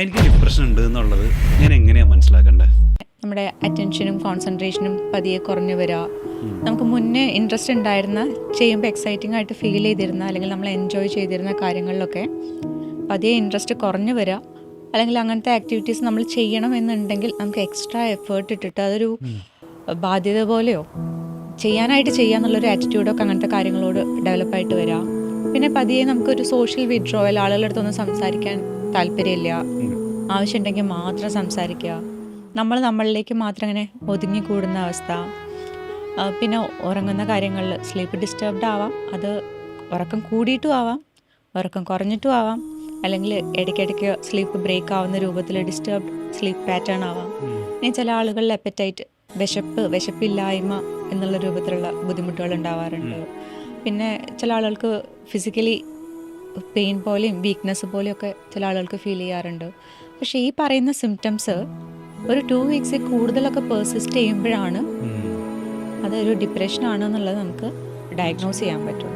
എനിക്ക് ഡിപ്രഷൻ ഉണ്ട് എന്നുള്ളത് ഞാൻ എങ്ങനെയാണ് മനസ്സിലാക്കേണ്ടത് നമ്മുടെ അറ്റൻഷനും കോൺസെൻട്രേഷനും പതിയെ കുറഞ്ഞു വരിക നമുക്ക് മുന്നേ ഇൻട്രസ്റ്റ് ഉണ്ടായിരുന്ന ചെയ്യുമ്പോൾ എക്സൈറ്റിംഗ് ആയിട്ട് ഫീൽ ചെയ്തിരുന്ന അല്ലെങ്കിൽ നമ്മൾ എൻജോയ് ചെയ്തിരുന്ന കാര്യങ്ങളിലൊക്കെ പതിയെ ഇൻട്രസ്റ്റ് കുറഞ്ഞു വരിക അല്ലെങ്കിൽ അങ്ങനത്തെ ആക്ടിവിറ്റീസ് നമ്മൾ ചെയ്യണം എന്നുണ്ടെങ്കിൽ നമുക്ക് എക്സ്ട്രാ എഫേർട്ട് ഇട്ടിട്ട് അതൊരു ബാധ്യത പോലെയോ? ചെയ്യാനായിട്ട് ചെയ്യാന്നുള്ളൊരു ആറ്റിറ്റ്യൂഡൊക്കെ അങ്ങനത്തെ കാര്യങ്ങളോട് ഡെവലപ്പായിട്ട് വരിക പിന്നെ പതിയെ നമുക്കൊരു സോഷ്യൽ വിഡ്രോവൽ ആളുകളുടെ അടുത്തൊന്നും സംസാരിക്കാൻ താല്പര്യമില്ല. ആവശ്യമുണ്ടെങ്കിൽ മാത്രം സംസാരിക്കുക. നമ്മൾ നമ്മളിലേക്ക് മാത്രം ഇങ്ങനെ ഒതുങ്ങി കൂടുന്ന അവസ്ഥ പിന്നെ ഉറങ്ങുന്ന കാര്യങ്ങളിൽ സ്ലീപ്പ് ഡിസ്റ്റർബ്ഡ് ആവാം. അത് ഉറക്കം കൂടിയിട്ടും ആവാം. ഉറക്കം കുറഞ്ഞിട്ടും ആവാം. അല്ലെങ്കിൽ ഇടയ്ക്കിടയ്ക്ക് സ്ലീപ്പ് ബ്രേക്ക് ആവുന്ന രൂപത്തിൽ ഡിസ്റ്റർബ്ഡ് സ്ലീപ്പ് പാറ്റേൺ ആവാം. ഇനി ചില ആളുകളിൽ എപ്പറ്റൈറ്റ് വിശപ്പ് വിശപ്പില്ലായ്മ എന്നുള്ള രൂപത്തിലുള്ള ബുദ്ധിമുട്ടുകൾ ഉണ്ടാവാറുണ്ട്. പിന്നെ ചില ആളുകൾക്ക് ഫിസിക്കലി പെയിൻ പോലെയും വീക്ക്നെസ് പോലെയൊക്കെ ചില ആളുകൾക്ക് ഫീൽ ചെയ്യാറുണ്ട്. പക്ഷേ ഈ പറയുന്ന സിംറ്റംസ് ഒരു ടു വീക്സിൽ കൂടുതലൊക്കെ പെർസിസ്റ്റ് ചെയ്യുമ്പോഴാണ് അതൊരു ഡിപ്രഷൻ ആണെന്നുള്ളത് നമുക്ക് ഡയഗ്നോസ് ചെയ്യാൻ പറ്റും